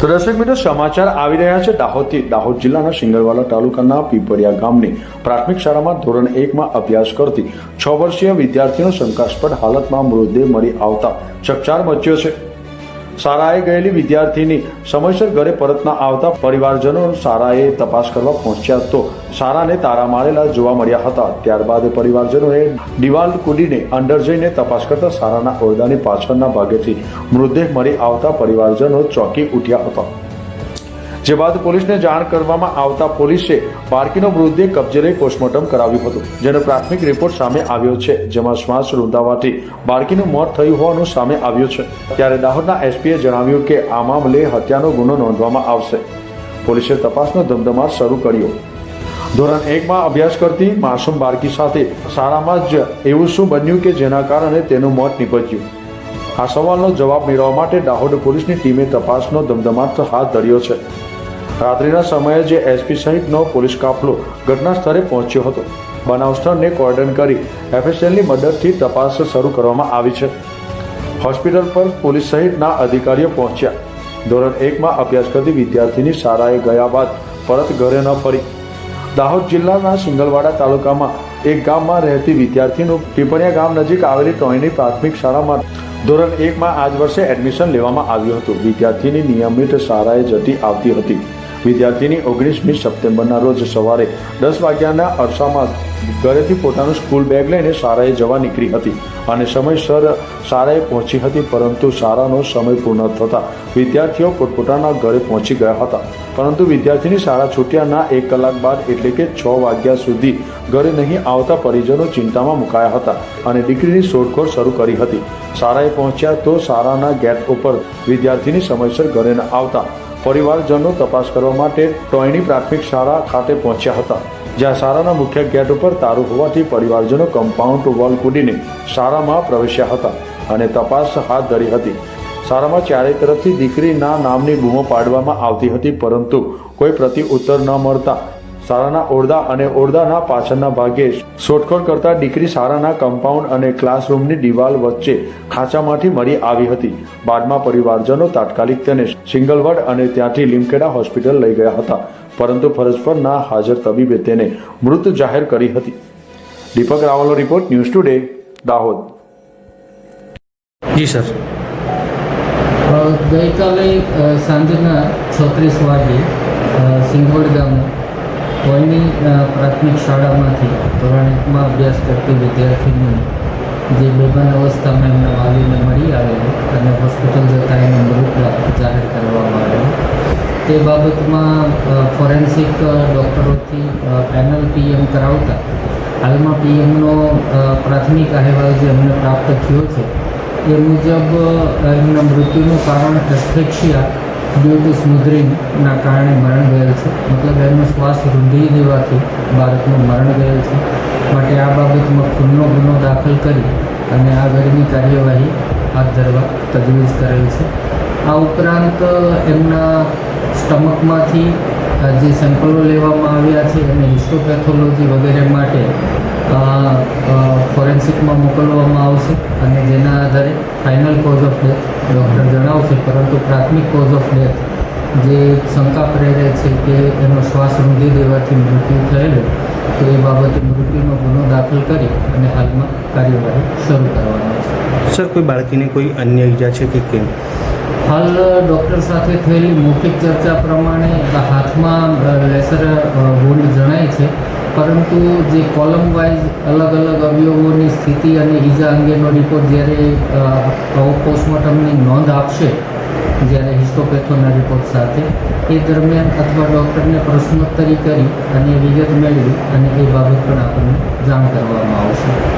તો દર્શક મિત્રો, સમાચાર આવી રહ્યા છે દાહોદથી. દાહોદ જિલ્લાના સિંગરવાલા તાલુકાના પીપરિયા ગામની પ્રાથમિક શાળામાં ધોરણ એકમાં અભ્યાસ કરતી છ વર્ષીય વિદ્યાર્થીનો શંકાસ્પદ હાલતમાં મૃતદેહ મળી આવતા ચકચાર મચ્યો છે. શાળાએ ગયેલી વિદ્યાર્થીની સમયસર ઘરે પરત ન આવતા પરિવારજનો શાળાએ તપાસ કરવા પહોંચ્યા તો શાળાને તારા મારેલા જોવા મળ્યા હતા. ત્યારબાદ પરિવારજનોએ દિવાલ કૂદીને અંદર જઈને તપાસ કરતા શાળાના ઓરડાની પાછળના ભાગેથી મૃતદેહ મળી આવતા પરિવારજનો ચોંકી ઉઠ્યા હતા. જે બાદ પોલીસને જાણ કરવામાં આવતા પોલીસે બાળકીનો મૃતદેહ કબજે લઈ પોસ્ટમોર્ટમ કરાવ્યું હતું, જેનો પ્રાથમિક રિપોર્ટ સામે આવ્યો છે, જેમાં શ્વાસ રૂંધાવાથી બાળકીનું મોત થયું હોવાનું સામે આવ્યું છે. ત્યારે દાહોદના એસપીએ જણાવ્યું કે આ મામલે હત્યાનો ગુનો નોંધવામાં આવશે. પોલીસે તપાસનો ધમધમાટ શરૂ કર્યો. ધોરણ એકમાં અભ્યાસ કરતી માસૂમ બાળકી સાથે શાળામાં જ એવું શું બન્યું કે જેના કારણે તેનું મોત નીપજ્યું? આ સવાલનો જવાબ મેળવવા માટે દાહોદ પોલીસની ટીમે તપાસનો ધમધમાટ હાથ ધર્યો છે. રાત્રિના સમયે જે એસપી સહિતનો પોલીસ કાફલો ઘટના સ્થળે પહોંચ્યો હતો. બનાવ સ્થળને કોર્ડન કરી એફએસએલની મદદથી તપાસ શરૂ કરવામાં આવી છે. હોસ્પિટલ પર પોલીસ સહિતના અધિકારીઓ પહોંચ્યા. ધોરણ એકમાં અભ્યાસ કરતી વિદ્યાર્થીની શાળાએ ગયા બાદ પરત ઘરે ન ફરી. દાહોદ જિલ્લાના સિંગલવાડા તાલુકામાં એક ગામમાં રહેતી વિદ્યાર્થીનું પીપળિયા ગામ નજીક આવેલી ટોયની પ્રાથમિક શાળામાં ધોરણ એકમાં આજ વર્ષે એડમિશન લેવામાં આવ્યું હતું. વિદ્યાર્થીની નિયમિત શાળાએ જતી આવતી હતી. વિદ્યાર્થીની ઓગણીસમી સપ્ટેમ્બરના રોજ સવારે દસ વાગ્યાના અરસામાં ઘરેથી પોતાનું સ્કૂલ બેગ લઈને શાળાએ જવા નીકળી હતી અને સમયસર શાળાએ પહોંચી હતી, પરંતુ શાળાનો સમય પૂર્ણ થતાં વિદ્યાર્થીઓ પોતપોતાના ઘરે પહોંચી ગયા હતા. પરંતુ વિદ્યાર્થીની શાળા છૂટ્યાના એક કલાક બાદ એટલે કે છ વાગ્યા સુધી ઘરે નહીં આવતા પરિજનો ચિંતામાં મુકાયા હતા અને દીકરીની શોધખોળ શરૂ કરી હતી. શાળાએ પહોંચ્યા તો શાળાના ગેટ ઉપર વિદ્યાર્થીની સમયસર ઘરે ન આવતા પરિવારજનો તપાસ કરવા માટે ટોયની પ્રાથમિક શાળા ખાતે પહોંચ્યા હતા, જ્યાં શાળાના મુખ્ય ગેટ ઉપર તારું હોવાથી પરિવારજનો કમ્પાઉન્ડ વોલ કૂદીને શાળામાં પ્રવેશ્યા હતા અને તપાસ હાથ ધરી હતી. શાળામાં ચારે તરફથી દીકરીના નામની બૂમો પાડવામાં આવતી હતી, પરંતુ કોઈ પ્રતિ ઉત્તર ન મળતા શાળાના ઓરડા અને ઓરડાના પાછળના ભાગે શોધખોળ કરતા દીકરી શાળાના કમ્પાઉન્ડ અને ક્લાસરૂમની દિવાલ વચ્ચે ખાંચામાંથી મળી આવી હતી. બાદમાં પરિવારજનો તાત્કાલિક તેને સિંગલવડ અને ત્યાંથી લીમખેડા હોસ્પિટલ લઈ ગયા હતા. પરંતુ ફરજ પર ના હાજર તબીબે તેને મૃત જાહેર કરી હતી. દીપક રાવલનો રિપોર્ટ ન્યૂઝ ટુડે દાહોદ. જી સર. ગઈકાલે સાંજના છત્રીસ વાગે સિંગવડ ગામે કોઈની પ્રાથમિક શાળામાંથી ધોરણ એકમાં અભ્યાસ કરતી વિદ્યાર્થીની જે બેભાન અવસ્થામાં એમના વાલીને મળી આવેલી અને હોસ્પિટલ જતાં એને મૃત જાહેર કરવામાં આવેલું. તે બાબતમાં ફોરેન્સિક ડૉક્ટરોથી પેનલ પીએમ કરાવતા. હાલમાં પીએમનો પ્રાથમિક અહેવાલ જે અમને પ્રાપ્ત થયો છે, એ મુજબ એમના મૃત્યુનું કારણ એસ્ફેક્શિયા ડ્યુ ટુ કારણે મરણ ગયેલ છે. મતલબ એમનો શ્વાસ રૂંધી દેવાથી બાળકનું મરણ ગયેલ છે. માટે આ બાબતમાં ખૂનનો ગુનો દાખલ કરી અને આગળની કાર્યવાહી હાથ ધરવા તજવીજ કરેલ છે. આ ઉપરાંત એમના સ્ટમકમાંથી જે સેમ્પલો લેવામાં આવ્યા છે અને હિસ્ટોપેથોલોજી વગેરે માટે ફોરેન્સિકમાં મોકલવામાં આવશે અને જેના આધારે final cause of death doctor જણાવશે પરંતુ પ્રાથમિક કોઝ ઓફ ડેથ જે શંકા પ્રેરે છે કે એનો શ્વાસ રૂંધી દેવાથી મૃત્યુ થયેલું તો એ બાબતે મૃત્યુનો ગુનો દાખલ કરી અને હાલમાં કાર્યવાહી શરૂ કરવાનો છે. સર કોઈ બાળકીને કોઈ અન્ય ઈજા છે કે કેમ? હાલ ડૉક્ટર સાથે થયેલી મૌખિક ચર્ચા પ્રમાણે આ હાથમાં લેસર વોન્ડ જણાય છે. પરંતુ જે કોલમ વાઇઝ અલગ અલગ અવયવોની સ્થિતિ અને ઈજા અંગેનો રિપોર્ટ જ્યારે પોસ્ટમોર્ટમની નોંધ આપશે, જ્યારે હિસ્ટોપેથોના રિપોર્ટ સાથે, એ દરમિયાન અથવા ડૉક્ટરને પ્રશ્નોત્તરી કરી અને વિગત મેળવી અને એ બાબત પણ આપણને જાણ કરવામાં આવશે.